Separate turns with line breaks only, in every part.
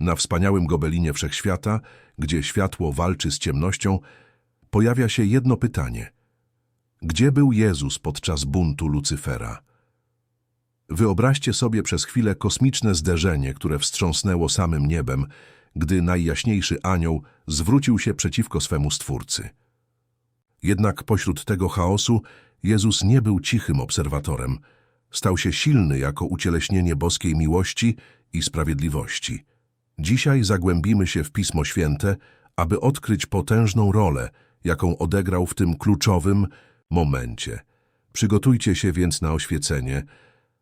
Na wspaniałym gobelinie wszechświata, gdzie światło walczy z ciemnością, pojawia się jedno pytanie. Gdzie był Jezus podczas buntu Lucyfera? Wyobraźcie sobie przez chwilę kosmiczne zderzenie, które wstrząsnęło samym niebem, gdy najjaśniejszy anioł zwrócił się przeciwko swemu Stwórcy. Jednak pośród tego chaosu Jezus nie był cichym obserwatorem. Stał się silny jako ucieleśnienie boskiej miłości i sprawiedliwości. Dzisiaj zagłębimy się w Pismo Święte, aby odkryć potężną rolę, jaką odegrał w tym kluczowym momencie. Przygotujcie się więc na oświecenie,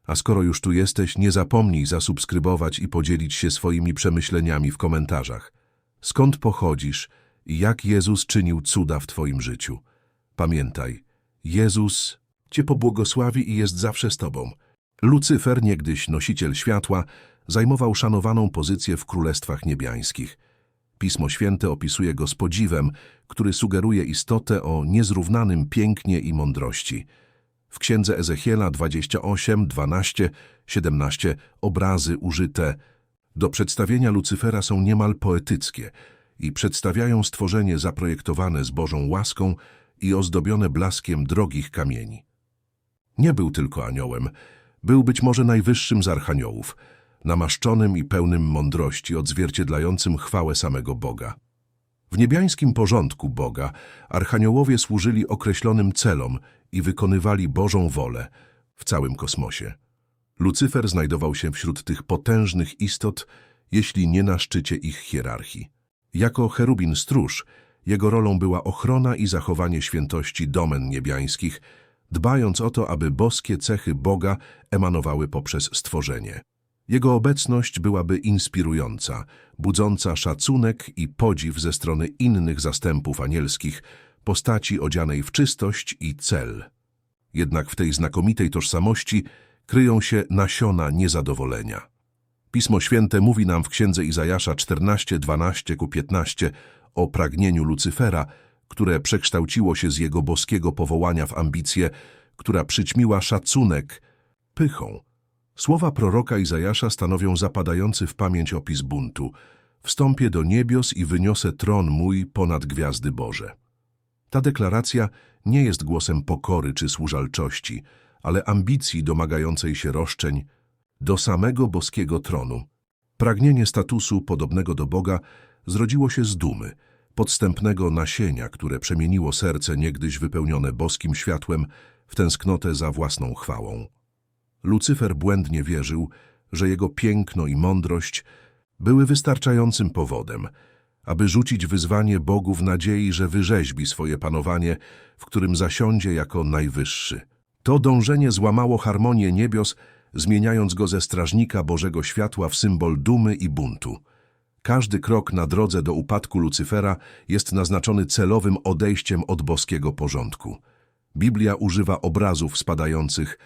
a skoro już tu jesteś, nie zapomnij zasubskrybować i podzielić się swoimi przemyśleniami w komentarzach. Skąd pochodzisz i jak Jezus czynił cuda w Twoim życiu? Pamiętaj, Jezus Cię pobłogosławi i jest zawsze z Tobą. Lucyfer, niegdyś nosiciel światła, zajmował szanowaną pozycję w królestwach niebiańskich. Pismo Święte opisuje go z podziwem, który sugeruje istotę o niezrównanym pięknie i mądrości. W księdze Ezechiela 28, 12, 17 obrazy użyte do przedstawienia Lucyfera są niemal poetyckie i przedstawiają stworzenie zaprojektowane z Bożą łaską i ozdobione blaskiem drogich kamieni. Nie był tylko aniołem, był być może najwyższym z archaniołów, namaszczonym i pełnym mądrości, odzwierciedlającym chwałę samego Boga. W niebiańskim porządku Boga archaniołowie służyli określonym celom i wykonywali Bożą wolę w całym kosmosie. Lucyfer znajdował się wśród tych potężnych istot, jeśli nie na szczycie ich hierarchii. Jako cherubin stróż, jego rolą była ochrona i zachowanie świętości domen niebiańskich, dbając o to, aby boskie cechy Boga emanowały poprzez stworzenie. Jego obecność byłaby inspirująca, budząca szacunek i podziw ze strony innych zastępów anielskich, postaci odzianej w czystość i cel. Jednak w tej znakomitej tożsamości kryją się nasiona niezadowolenia. Pismo Święte mówi nam w księdze Izajasza 14, 12 ku 15 o pragnieniu Lucyfera, które przekształciło się z jego boskiego powołania w ambicję, która przyćmiła szacunek pychą. Słowa proroka Izajasza stanowią zapadający w pamięć opis buntu. Wstąpię do niebios i wyniosę tron mój ponad gwiazdy Boże. Ta deklaracja nie jest głosem pokory czy służalczości, ale ambicji domagającej się roszczeń do samego boskiego tronu. Pragnienie statusu podobnego do Boga zrodziło się z dumy, podstępnego nasienia, które przemieniło serce niegdyś wypełnione boskim światłem w tęsknotę za własną chwałą. Lucyfer błędnie wierzył, że jego piękno i mądrość były wystarczającym powodem, aby rzucić wyzwanie Bogu w nadziei, że wyrzeźbi swoje panowanie, w którym zasiądzie jako najwyższy. To dążenie złamało harmonię niebios, zmieniając go ze strażnika Bożego Światła w symbol dumy i buntu. Każdy krok na drodze do upadku Lucyfera jest naznaczony celowym odejściem od boskiego porządku. Biblia używa obrazów spadających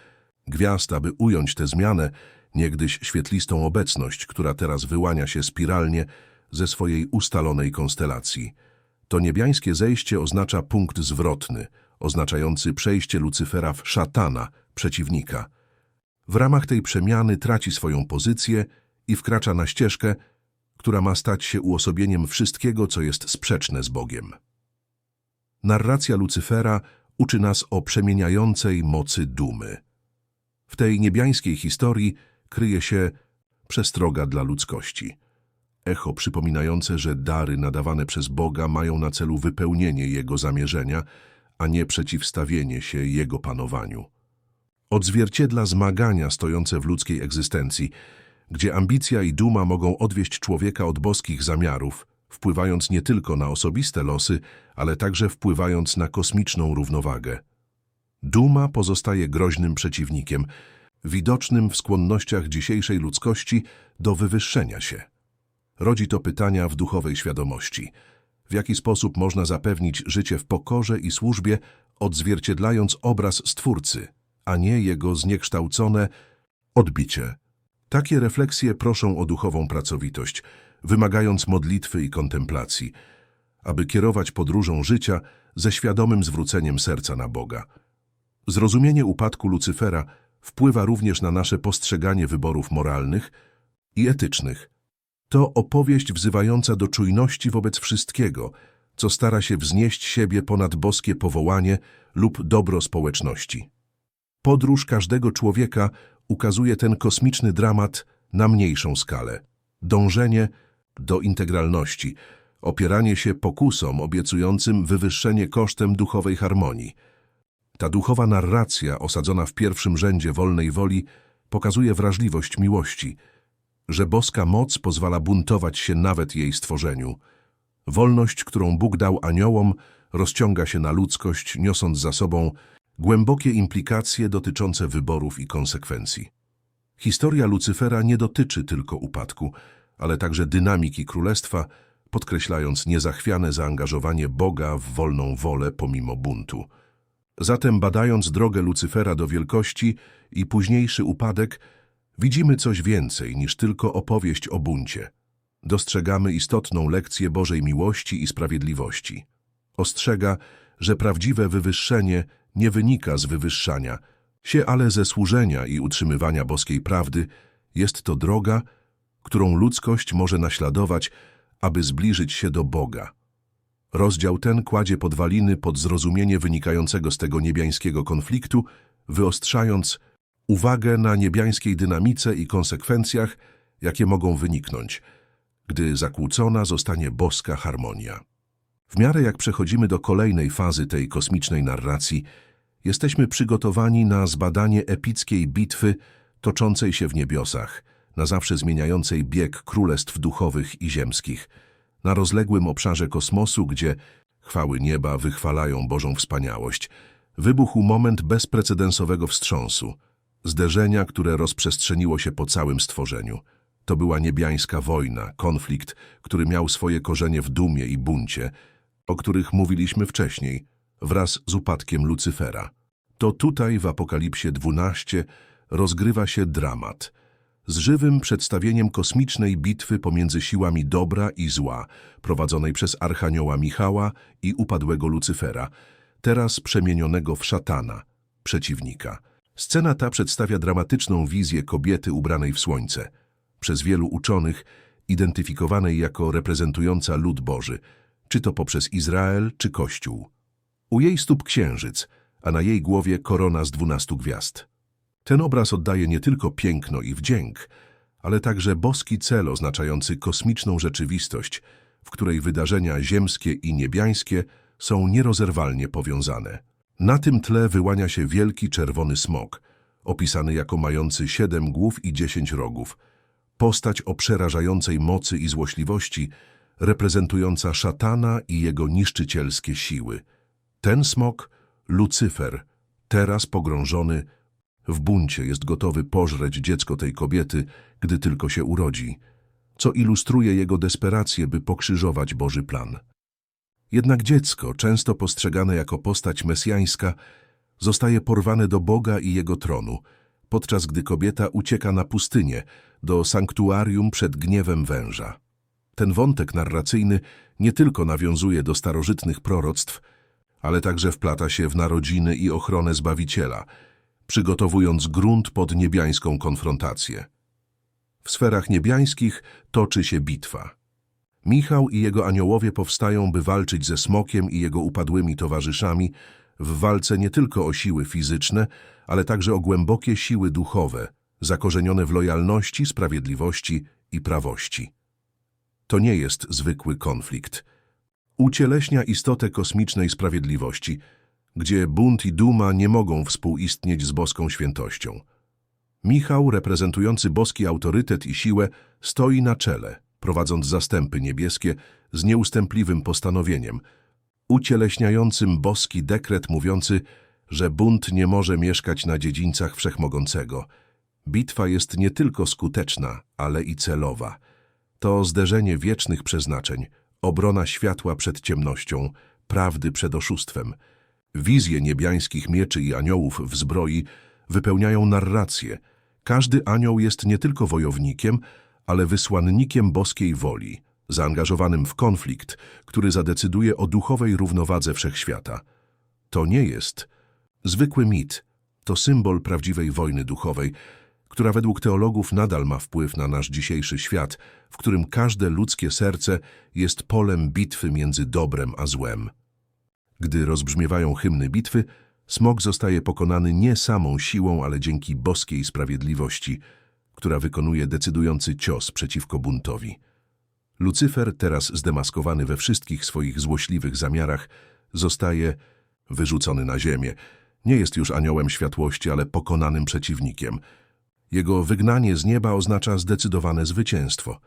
gwiazd, aby ująć tę zmianę, niegdyś świetlistą obecność, która teraz wyłania się spiralnie ze swojej ustalonej konstelacji. To niebiańskie zejście oznacza punkt zwrotny, oznaczający przejście Lucyfera w szatana, przeciwnika. W ramach tej przemiany traci swoją pozycję i wkracza na ścieżkę, która ma stać się uosobieniem wszystkiego, co jest sprzeczne z Bogiem. Narracja Lucyfera uczy nas o przemieniającej mocy dumy. W tej niebiańskiej historii kryje się przestroga dla ludzkości. Echo przypominające, że dary nadawane przez Boga mają na celu wypełnienie Jego zamierzenia, a nie przeciwstawienie się Jego panowaniu. Odzwierciedla zmagania stojące w ludzkiej egzystencji, gdzie ambicja i duma mogą odwieść człowieka od boskich zamiarów, wpływając nie tylko na osobiste losy, ale także wpływając na kosmiczną równowagę. Duma pozostaje groźnym przeciwnikiem, widocznym w skłonnościach dzisiejszej ludzkości do wywyższenia się. Rodzi to pytania w duchowej świadomości. W jaki sposób można zapewnić życie w pokorze i służbie, odzwierciedlając obraz Stwórcy, a nie jego zniekształcone odbicie? Takie refleksje proszą o duchową pracowitość, wymagając modlitwy i kontemplacji, aby kierować podróżą życia ze świadomym zwróceniem serca na Boga. Zrozumienie upadku Lucyfera wpływa również na nasze postrzeganie wyborów moralnych i etycznych. To opowieść wzywająca do czujności wobec wszystkiego, co stara się wznieść siebie ponad boskie powołanie lub dobro społeczności. Podróż każdego człowieka ukazuje ten kosmiczny dramat na mniejszą skalę. Dążenie do integralności, opieranie się pokusom obiecującym wywyższenie kosztem duchowej harmonii. Ta duchowa narracja, osadzona w pierwszym rzędzie wolnej woli, pokazuje wrażliwość miłości, że boska moc pozwala buntować się nawet jej stworzeniu. Wolność, którą Bóg dał aniołom, rozciąga się na ludzkość, niosąc za sobą głębokie implikacje dotyczące wyborów i konsekwencji. Historia Lucyfera nie dotyczy tylko upadku, ale także dynamiki królestwa, podkreślając niezachwiane zaangażowanie Boga w wolną wolę pomimo buntu. Zatem badając drogę Lucyfera do wielkości i późniejszy upadek, widzimy coś więcej niż tylko opowieść o buncie. Dostrzegamy istotną lekcję Bożej miłości i sprawiedliwości. Ostrzega, że prawdziwe wywyższenie nie wynika z wywyższania się, ale ze służenia i utrzymywania boskiej prawdy. Jest to droga, którą ludzkość może naśladować, aby zbliżyć się do Boga. Rozdział ten kładzie podwaliny pod zrozumienie wynikającego z tego niebiańskiego konfliktu, wyostrzając uwagę na niebiańskiej dynamice i konsekwencjach, jakie mogą wyniknąć, gdy zakłócona zostanie boska harmonia. W miarę jak przechodzimy do kolejnej fazy tej kosmicznej narracji, jesteśmy przygotowani na zbadanie epickiej bitwy toczącej się w niebiosach, na zawsze zmieniającej bieg królestw duchowych i ziemskich, na rozległym obszarze kosmosu, gdzie chwały nieba wychwalają Bożą wspaniałość, wybuchł moment bezprecedensowego wstrząsu, zderzenia, które rozprzestrzeniło się po całym stworzeniu. To była niebiańska wojna, konflikt, który miał swoje korzenie w dumie i buncie, o których mówiliśmy wcześniej, wraz z upadkiem Lucyfera. To tutaj w Apokalipsie 12 rozgrywa się dramat, z żywym przedstawieniem kosmicznej bitwy pomiędzy siłami dobra i zła, prowadzonej przez Archanioła Michała i upadłego Lucyfera, teraz przemienionego w szatana, przeciwnika. Scena ta przedstawia dramatyczną wizję kobiety ubranej w słońce, przez wielu uczonych identyfikowanej jako reprezentująca lud Boży, czy to poprzez Izrael, czy Kościół. U jej stóp księżyc, a na jej głowie korona z dwunastu gwiazd. Ten obraz oddaje nie tylko piękno i wdzięk, ale także boski cel oznaczający kosmiczną rzeczywistość, w której wydarzenia ziemskie i niebiańskie są nierozerwalnie powiązane. Na tym tle wyłania się wielki czerwony smok, opisany jako mający siedem głów i dziesięć rogów, postać o przerażającej mocy i złośliwości, reprezentująca szatana i jego niszczycielskie siły. Ten smok, Lucyfer, teraz pogrążony w buncie, jest gotowy pożreć dziecko tej kobiety, gdy tylko się urodzi, co ilustruje jego desperację, by pokrzyżować Boży plan. Jednak dziecko, często postrzegane jako postać mesjańska, zostaje porwane do Boga i Jego tronu, podczas gdy kobieta ucieka na pustynię, do sanktuarium przed gniewem węża. Ten wątek narracyjny nie tylko nawiązuje do starożytnych proroctw, ale także wplata się w narodziny i ochronę Zbawiciela, przygotowując grunt pod niebiańską konfrontację. W sferach niebiańskich toczy się bitwa. Michał i jego aniołowie powstają, by walczyć ze smokiem i jego upadłymi towarzyszami w walce nie tylko o siły fizyczne, ale także o głębokie siły duchowe, zakorzenione w lojalności, sprawiedliwości i prawości. To nie jest zwykły konflikt. Ucieleśnia istotę kosmicznej sprawiedliwości, gdzie bunt i duma nie mogą współistnieć z boską świętością. Michał, reprezentujący boski autorytet i siłę, stoi na czele, prowadząc zastępy niebieskie z nieustępliwym postanowieniem, ucieleśniającym boski dekret mówiący, że bunt nie może mieszkać na dziedzińcach Wszechmogącego. Bitwa jest nie tylko skuteczna, ale i celowa. To zderzenie wiecznych przeznaczeń, obrona światła przed ciemnością, prawdy przed oszustwem. Wizje niebiańskich mieczy i aniołów w zbroi wypełniają narrację. Każdy anioł jest nie tylko wojownikiem, ale wysłannikiem boskiej woli, zaangażowanym w konflikt, który zadecyduje o duchowej równowadze wszechświata. To nie jest zwykły mit, to symbol prawdziwej wojny duchowej, która według teologów nadal ma wpływ na nasz dzisiejszy świat, w którym każde ludzkie serce jest polem bitwy między dobrem a złem. Gdy rozbrzmiewają hymny bitwy, smog zostaje pokonany nie samą siłą, ale dzięki boskiej sprawiedliwości, która wykonuje decydujący cios przeciwko buntowi. Lucyfer, teraz zdemaskowany we wszystkich swoich złośliwych zamiarach, zostaje wyrzucony na ziemię. Nie jest już aniołem światłości, ale pokonanym przeciwnikiem. Jego wygnanie z nieba oznacza zdecydowane zwycięstwo,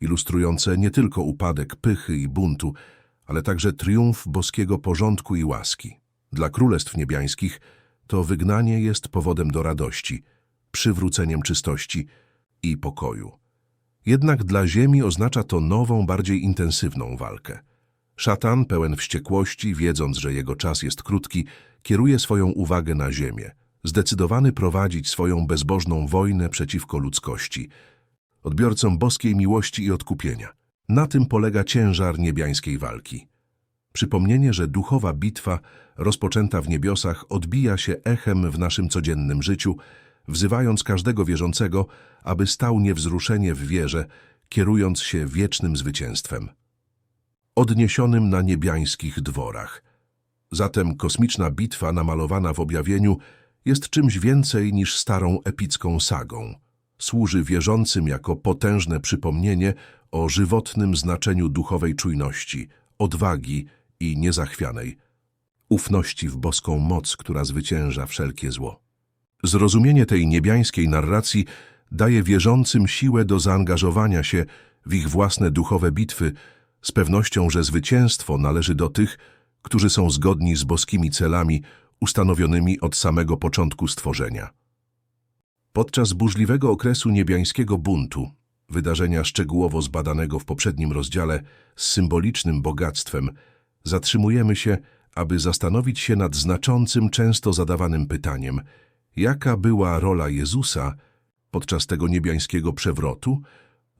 ilustrujące nie tylko upadek pychy i buntu, ale także triumf boskiego porządku i łaski. Dla królestw niebiańskich to wygnanie jest powodem do radości, przywróceniem czystości i pokoju. Jednak dla ziemi oznacza to nową, bardziej intensywną walkę. Szatan, pełen wściekłości, wiedząc, że jego czas jest krótki, kieruje swoją uwagę na ziemię, zdecydowany prowadzić swoją bezbożną wojnę przeciwko ludzkości, odbiorcom boskiej miłości i odkupienia. Na tym polega ciężar niebiańskiej walki. Przypomnienie, że duchowa bitwa rozpoczęta w niebiosach odbija się echem w naszym codziennym życiu, wzywając każdego wierzącego, aby stał niewzruszenie w wierze, kierując się wiecznym zwycięstwem. Odniesionym na niebiańskich dworach. Zatem kosmiczna bitwa namalowana w objawieniu jest czymś więcej niż starą epicką sagą. Służy wierzącym jako potężne przypomnienie o żywotnym znaczeniu duchowej czujności, odwagi i niezachwianej, ufności w boską moc, która zwycięża wszelkie zło. Zrozumienie tej niebiańskiej narracji daje wierzącym siłę do zaangażowania się w ich własne duchowe bitwy, z pewnością, że zwycięstwo należy do tych, którzy są zgodni z boskimi celami ustanowionymi od samego początku stworzenia. Podczas burzliwego okresu niebiańskiego buntu, wydarzenia szczegółowo zbadanego w poprzednim rozdziale z symbolicznym bogactwem, zatrzymujemy się, aby zastanowić się nad znaczącym, często zadawanym pytaniem, jaka była rola Jezusa podczas tego niebiańskiego przewrotu,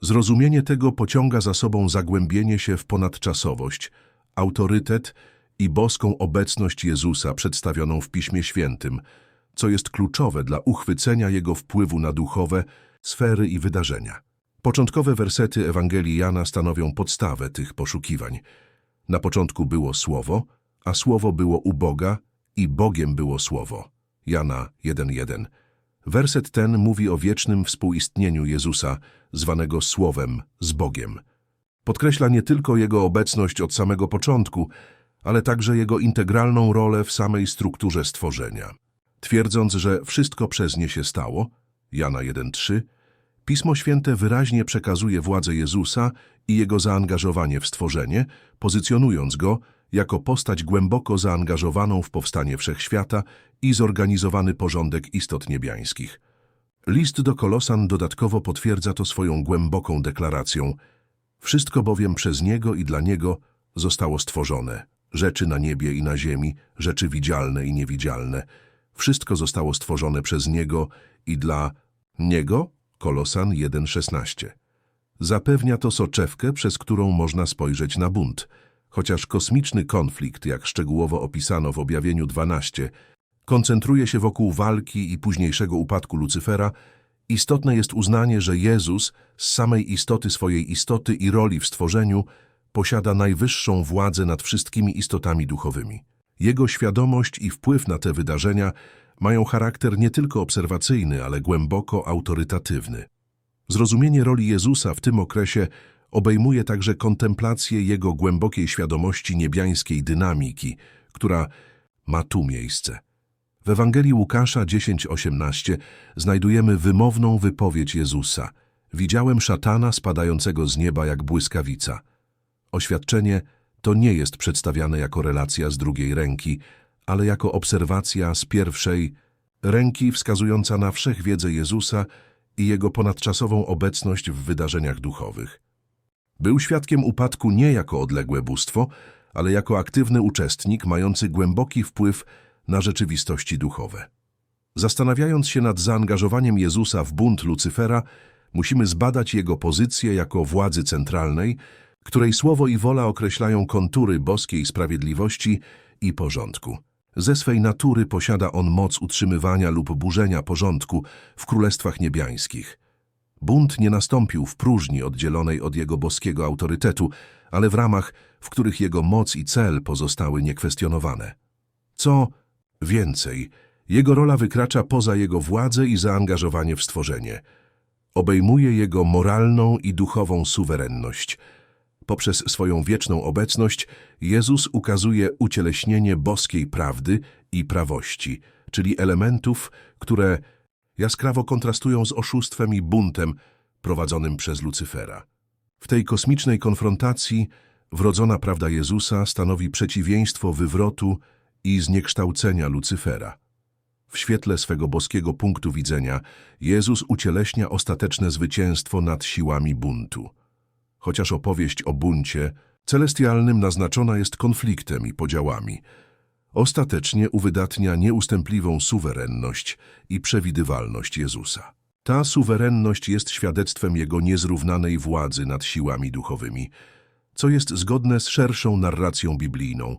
zrozumienie tego pociąga za sobą zagłębienie się w ponadczasowość, autorytet i boską obecność Jezusa przedstawioną w Piśmie Świętym, co jest kluczowe dla uchwycenia Jego wpływu na duchowe sfery i wydarzenia. Początkowe wersety Ewangelii Jana stanowią podstawę tych poszukiwań. Na początku było Słowo, a Słowo było u Boga i Bogiem było Słowo. Jana 1.1. Werset ten mówi o wiecznym współistnieniu Jezusa, zwanego Słowem z Bogiem. Podkreśla nie tylko Jego obecność od samego początku, ale także Jego integralną rolę w samej strukturze stworzenia. Twierdząc, że wszystko przez nie się stało, Jana 1.3, Pismo Święte wyraźnie przekazuje władzę Jezusa i Jego zaangażowanie w stworzenie, pozycjonując Go jako postać głęboko zaangażowaną w powstanie wszechświata i zorganizowany porządek istot niebiańskich. List do Kolosan dodatkowo potwierdza to swoją głęboką deklaracją. Wszystko bowiem przez Niego i dla Niego zostało stworzone. Rzeczy na niebie i na ziemi, rzeczy widzialne i niewidzialne. Wszystko zostało stworzone przez Niego i dla Niego, Kolosan 1,16. Zapewnia to soczewkę, przez którą można spojrzeć na bunt. Chociaż kosmiczny konflikt, jak szczegółowo opisano w objawieniu 12, koncentruje się wokół walki i późniejszego upadku Lucyfera, istotne jest uznanie, że Jezus z samej istoty swojej istoty i roli w stworzeniu posiada najwyższą władzę nad wszystkimi istotami duchowymi. Jego świadomość i wpływ na te wydarzenia mają charakter nie tylko obserwacyjny, ale głęboko autorytatywny. Zrozumienie roli Jezusa w tym okresie obejmuje także kontemplację Jego głębokiej świadomości niebiańskiej dynamiki, która ma tu miejsce. W Ewangelii Łukasza 10:18 znajdujemy wymowną wypowiedź Jezusa. Widziałem szatana spadającego z nieba jak błyskawica. Oświadczenie to nie jest przedstawiane jako relacja z drugiej ręki, ale jako obserwacja z pierwszej ręki wskazująca na wszechwiedzę Jezusa i Jego ponadczasową obecność w wydarzeniach duchowych. Był świadkiem upadku nie jako odległe bóstwo, ale jako aktywny uczestnik mający głęboki wpływ na rzeczywistości duchowe. Zastanawiając się nad zaangażowaniem Jezusa w bunt Lucyfera, musimy zbadać jego pozycję jako władzy centralnej, której słowo i wola określają kontury boskiej sprawiedliwości i porządku. Ze swej natury posiada on moc utrzymywania lub burzenia porządku w królestwach niebiańskich. Bunt nie nastąpił w próżni oddzielonej od jego boskiego autorytetu, ale w ramach, w których jego moc i cel pozostały niekwestionowane. Co więcej, jego rola wykracza poza jego władzę i zaangażowanie w stworzenie. Obejmuje jego moralną i duchową suwerenność. Poprzez swoją wieczną obecność Jezus ukazuje ucieleśnienie boskiej prawdy i prawości, czyli elementów, które jaskrawo kontrastują z oszustwem i buntem prowadzonym przez Lucyfera. W tej kosmicznej konfrontacji wrodzona prawda Jezusa stanowi przeciwieństwo wywrotu i zniekształcenia Lucyfera. W świetle swego boskiego punktu widzenia Jezus ucieleśnia ostateczne zwycięstwo nad siłami buntu. Chociaż opowieść o buncie celestialnym naznaczona jest konfliktem i podziałami, ostatecznie uwydatnia nieustępliwą suwerenność i przewidywalność Jezusa. Ta suwerenność jest świadectwem Jego niezrównanej władzy nad siłami duchowymi, co jest zgodne z szerszą narracją biblijną,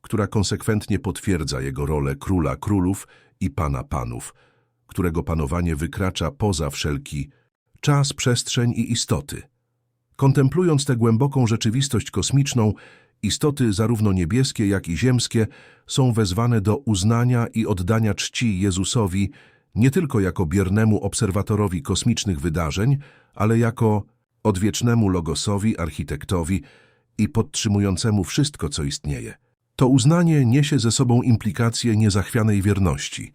która konsekwentnie potwierdza Jego rolę króla królów i pana panów, którego panowanie wykracza poza wszelki czas, przestrzeń i istoty. Kontemplując tę głęboką rzeczywistość kosmiczną, istoty zarówno niebieskie, jak i ziemskie są wezwane do uznania i oddania czci Jezusowi nie tylko jako biernemu obserwatorowi kosmicznych wydarzeń, ale jako odwiecznemu logosowi, architektowi i podtrzymującemu wszystko, co istnieje. To uznanie niesie ze sobą implikacje niezachwianej wierności,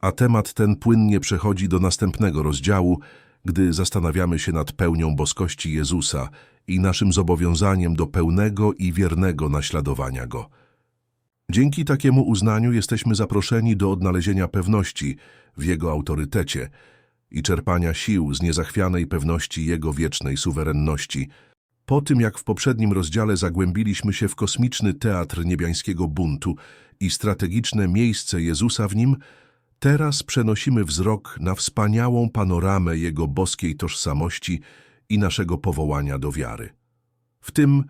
a temat ten płynnie przechodzi do następnego rozdziału, gdy zastanawiamy się nad pełnią boskości Jezusa i naszym zobowiązaniem do pełnego i wiernego naśladowania Go. Dzięki takiemu uznaniu jesteśmy zaproszeni do odnalezienia pewności w Jego autorytecie i czerpania sił z niezachwianej pewności Jego wiecznej suwerenności. Po tym, jak w poprzednim rozdziale zagłębiliśmy się w kosmiczny teatr niebiańskiego buntu i strategiczne miejsce Jezusa w nim, teraz przenosimy wzrok na wspaniałą panoramę Jego boskiej tożsamości i naszego powołania do wiary. W tym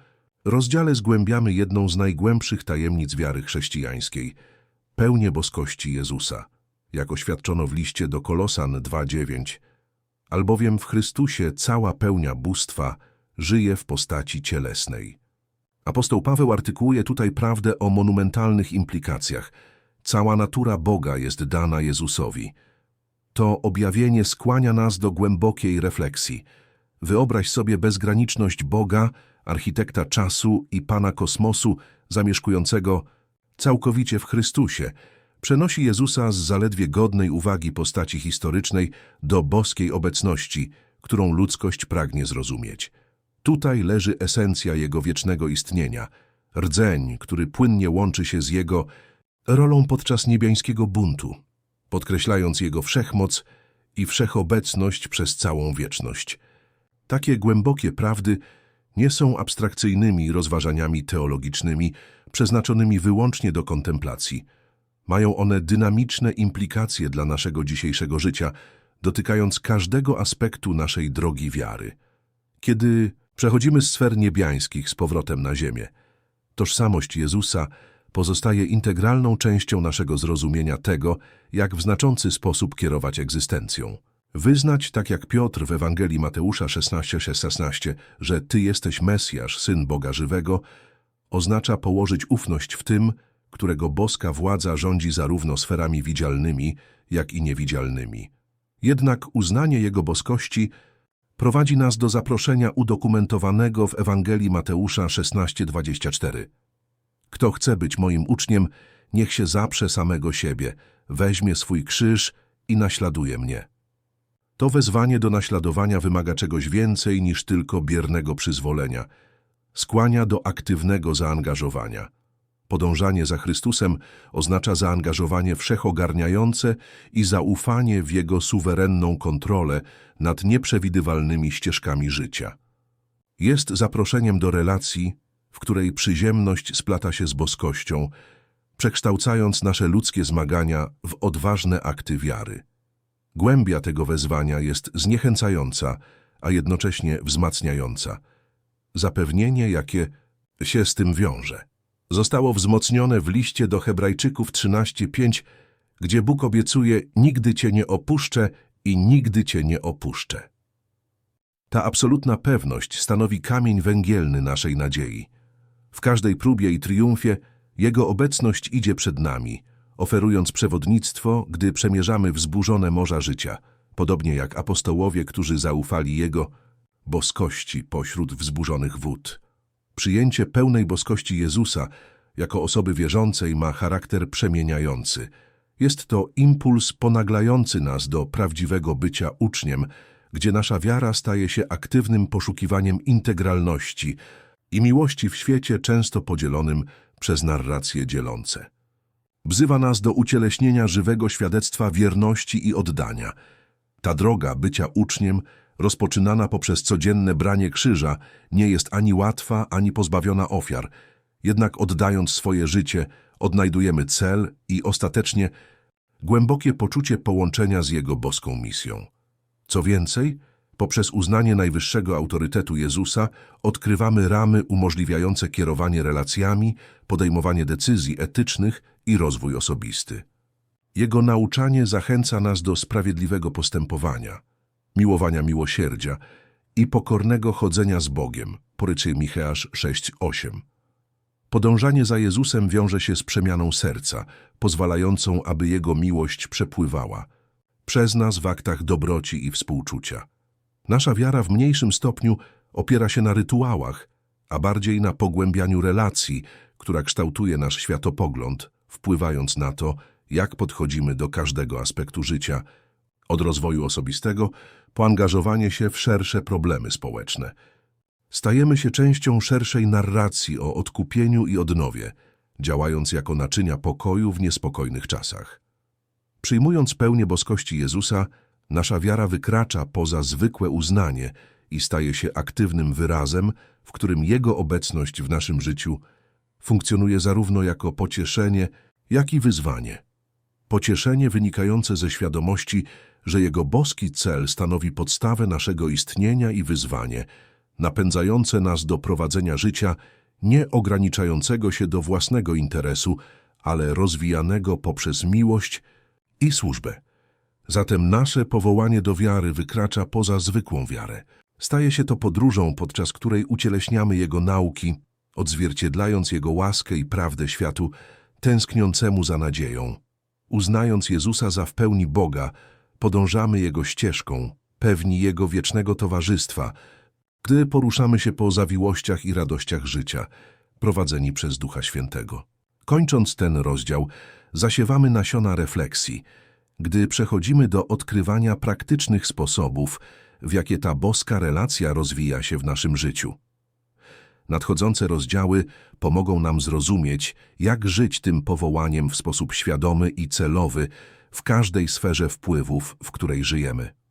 rozdziale zgłębiamy jedną z najgłębszych tajemnic wiary chrześcijańskiej – pełnię boskości Jezusa, jak oświadczono w liście do Kolosan 2.9, albowiem w Chrystusie cała pełnia bóstwa żyje w postaci cielesnej. Apostoł Paweł artykułuje tutaj prawdę o monumentalnych implikacjach. Cała natura Boga jest dana Jezusowi. To objawienie skłania nas do głębokiej refleksji. Wyobraź sobie bezgraniczność Boga, architekta czasu i Pana kosmosu, zamieszkującego całkowicie w Chrystusie. Przenosi Jezusa z zaledwie godnej uwagi postaci historycznej do boskiej obecności, którą ludzkość pragnie zrozumieć. Tutaj leży esencja Jego wiecznego istnienia, rdzeń, który płynnie łączy się z Jego rolą podczas niebiańskiego buntu, podkreślając Jego wszechmoc i wszechobecność przez całą wieczność. Takie głębokie prawdy nie są abstrakcyjnymi rozważaniami teologicznymi przeznaczonymi wyłącznie do kontemplacji. Mają one dynamiczne implikacje dla naszego dzisiejszego życia, dotykając każdego aspektu naszej drogi wiary. Kiedy przechodzimy z sfer niebiańskich z powrotem na ziemię, tożsamość Jezusa pozostaje integralną częścią naszego zrozumienia tego, jak w znaczący sposób kierować egzystencją. Wyznać, tak jak Piotr w Ewangelii Mateusza 16:16, że Ty jesteś Mesjasz, Syn Boga Żywego, oznacza położyć ufność w tym, którego boska władza rządzi zarówno sferami widzialnymi, jak i niewidzialnymi. Jednak uznanie Jego boskości prowadzi nas do zaproszenia udokumentowanego w Ewangelii Mateusza 16:24. Kto chce być moim uczniem, niech się zaprze samego siebie, weźmie swój krzyż i naśladuje mnie. To wezwanie do naśladowania wymaga czegoś więcej niż tylko biernego przyzwolenia. Skłania do aktywnego zaangażowania. Podążanie za Chrystusem oznacza zaangażowanie wszechogarniające i zaufanie w Jego suwerenną kontrolę nad nieprzewidywalnymi ścieżkami życia. Jest zaproszeniem do relacji, w której przyziemność splata się z boskością, przekształcając nasze ludzkie zmagania w odważne akty wiary. Głębia tego wezwania jest zniechęcająca, a jednocześnie wzmacniająca. Zapewnienie, jakie się z tym wiąże. zostało wzmocnione w liście do Hebrajczyków 13:5, gdzie Bóg obiecuje: Nigdy cię nie opuszczę i nigdy cię nie opuszczę. Ta absolutna pewność stanowi kamień węgielny naszej nadziei. W każdej próbie i triumfie Jego obecność idzie przed nami, oferując przewodnictwo, gdy przemierzamy wzburzone morza życia, podobnie jak apostołowie, którzy zaufali Jego boskości pośród wzburzonych wód. Przyjęcie pełnej boskości Jezusa jako osoby wierzącej ma charakter przemieniający. Jest to impuls ponaglający nas do prawdziwego bycia uczniem, gdzie nasza wiara staje się aktywnym poszukiwaniem integralności i miłości w świecie często podzielonym przez narracje dzielące. Wzywa nas do ucieleśnienia żywego świadectwa wierności i oddania. Ta droga bycia uczniem, rozpoczynana poprzez codzienne branie krzyża, nie jest ani łatwa, ani pozbawiona ofiar. Jednak oddając swoje życie, odnajdujemy cel i ostatecznie głębokie poczucie połączenia z Jego boską misją. Co więcej, poprzez uznanie najwyższego autorytetu Jezusa odkrywamy ramy umożliwiające kierowanie relacjami, podejmowanie decyzji etycznych i rozwój osobisty. Jego nauczanie zachęca nas do sprawiedliwego postępowania, miłowania miłosierdzia i pokornego chodzenia z Bogiem, poryczy Micheasz 6:8. Podążanie za Jezusem wiąże się z przemianą serca, pozwalającą, aby Jego miłość przepływała przez nas w aktach dobroci i współczucia. Nasza wiara w mniejszym stopniu opiera się na rytuałach, a bardziej na pogłębianiu relacji, która kształtuje nasz światopogląd, wpływając na to, jak podchodzimy do każdego aspektu życia, od rozwoju osobistego po angażowanie się w szersze problemy społeczne. Stajemy się częścią szerszej narracji o odkupieniu i odnowie, działając jako naczynia pokoju w niespokojnych czasach. Przyjmując pełnię boskości Jezusa, nasza wiara wykracza poza zwykłe uznanie i staje się aktywnym wyrazem, w którym Jego obecność w naszym życiu funkcjonuje zarówno jako pocieszenie, jak i wyzwanie. Pocieszenie wynikające ze świadomości, że Jego boski cel stanowi podstawę naszego istnienia i wyzwanie, napędzające nas do prowadzenia życia nie ograniczającego się do własnego interesu, ale rozwijanego poprzez miłość i służbę. Zatem nasze powołanie do wiary wykracza poza zwykłą wiarę. Staje się to podróżą, podczas której ucieleśniamy Jego nauki, odzwierciedlając Jego łaskę i prawdę światu, tęskniącemu za nadzieją. Uznając Jezusa za w pełni Boga, podążamy Jego ścieżką, pewni Jego wiecznego towarzystwa, gdy poruszamy się po zawiłościach i radościach życia, prowadzeni przez Ducha Świętego. Kończąc ten rozdział, zasiewamy nasiona refleksji, gdy przechodzimy do odkrywania praktycznych sposobów, w jakie ta boska relacja rozwija się w naszym życiu. Nadchodzące rozdziały pomogą nam zrozumieć, jak żyć tym powołaniem w sposób świadomy i celowy w każdej sferze wpływów, w której żyjemy.